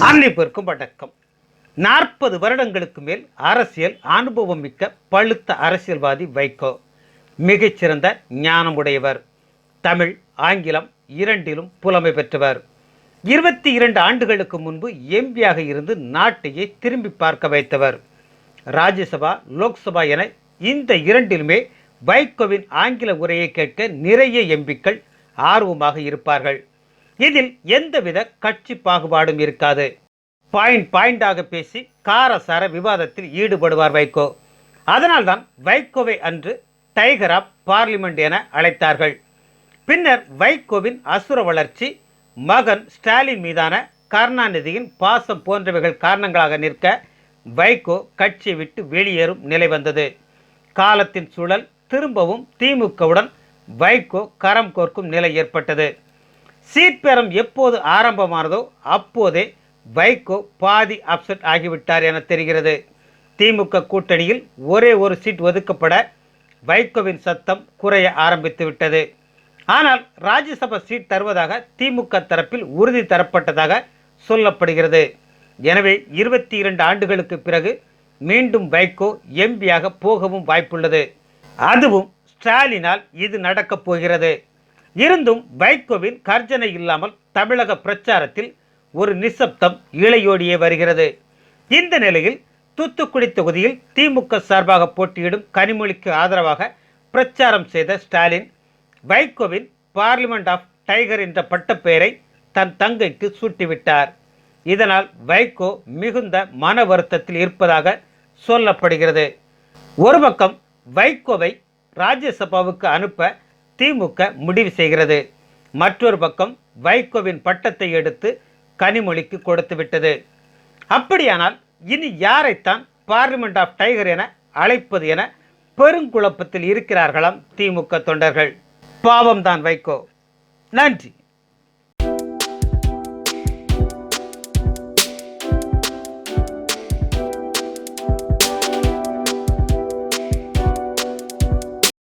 அனைவருக்கும் வணக்கம் நாற்பது வருடங்களுக்கு மேல் அரசியல் அனுபவம் மிக்க பழுத்த அரசியல்வாதி வைகோ. மிகச்சிறந்த ஞானமுடையவர். தமிழ் ஆங்கிலம் இரண்டிலும் புலமை பெற்றவர். இருபத்தி இரண்டு ஆண்டுகளுக்கு முன்பு எம்பியாக இருந்து நாட்டையே திரும்பி பார்க்க வைத்தவர். ராஜ்யசபா லோக்சபா என இந்த இரண்டிலுமே வைகோவின் ஆங்கில உரையை கேட்க நிறைய எம்பிக்கள் ஆர்வமாக இருப்பார்கள். இதில் எந்தவித கட்சி பாகுபாடும் இருக்காது. பாயிண்ட் பாயிண்டாக பேசி காரசார விவாதத்தில் ஈடுபடுவார் வைகோ. அதனால்தான் வைகோவை அன்று டைகர் ஆப் பார்லிமெண்ட் என அழைத்தார்கள். பின்னர் வைகோவின் அசுர வளர்ச்சி மகன் ஸ்டாலின் மீதான கருணாநிதியின் பாசம் போன்றவைகள் காரணங்களாக நிற்க வைகோ கட்சியை விட்டு வெளியேறும் நிலை வந்தது. காலத்தின் சூழல் திரும்பவும் திமுகவுடன் வைகோ கரம் கோர்க்கும் நிலை ஏற்பட்டது. சீட் பேரம் எப்போது ஆரம்பமானதோ அப்போதே வைகோ பாதி அப்செட் ஆகிவிட்டார் என தெரிகிறது. திமுக கூட்டணியில் ஒரே ஒரு சீட் ஒதுக்கப்பட வைகோவின் சத்தம் குறைய ஆரம்பித்து விட்டது. ஆனால் ராஜ்யசபா சீட் தருவதாக திமுக தரப்பில் உறுதி தரப்பட்டதாக சொல்லப்படுகிறது. எனவே இருபத்தி இரண்டு ஆண்டுகளுக்கு பிறகு மீண்டும் வைகோ எம்பியாக போகவும் வாய்ப்புள்ளது. அதுவும் ஸ்டாலினால் இது நடக்கப் போகிறது. இருந்தும் வைகோவின் கர்ஜனை இல்லாமல் தமிழக பிரச்சாரத்தில் ஒரு நிசப்தம் இளையோடியே வருகிறது. இந்த நிலையில் தூத்துக்குடி தொகுதியில் திமுக சார்பாக போட்டியிடும் கனிமொழிக்கு ஆதரவாக பிரச்சாரம் செய்த ஸ்டாலின் வைகோவின் பார்லிமெண்ட் ஆஃப் டைகர் என்ற பட்டப்பெயரை தன் தங்கைக்கு சூட்டிவிட்டார். இதனால் வைகோ மிகுந்த மன வருத்தத்தில் இருப்பதாக சொல்லப்படுகிறது. ஒரு பக்கம் வைகோவை ராஜ்யசபாவுக்கு அனுப்ப திமுக முடிவு செய்கிறது. மற்றொரு பக்கம் வைகோவின் பட்டத்தை எடுத்து கனிமொழிக்கு கொடுத்து விட்டது. அப்படியானால் இனி யாரைத்தான் பார்லிமெண்ட் ஆஃப் டைகர் என அழைப்பது என பெருங்குழப்பத்தில் இருக்கிறார்களாம் திமுக தொண்டர்கள். பாவம்தான் வைகோ. நன்றி.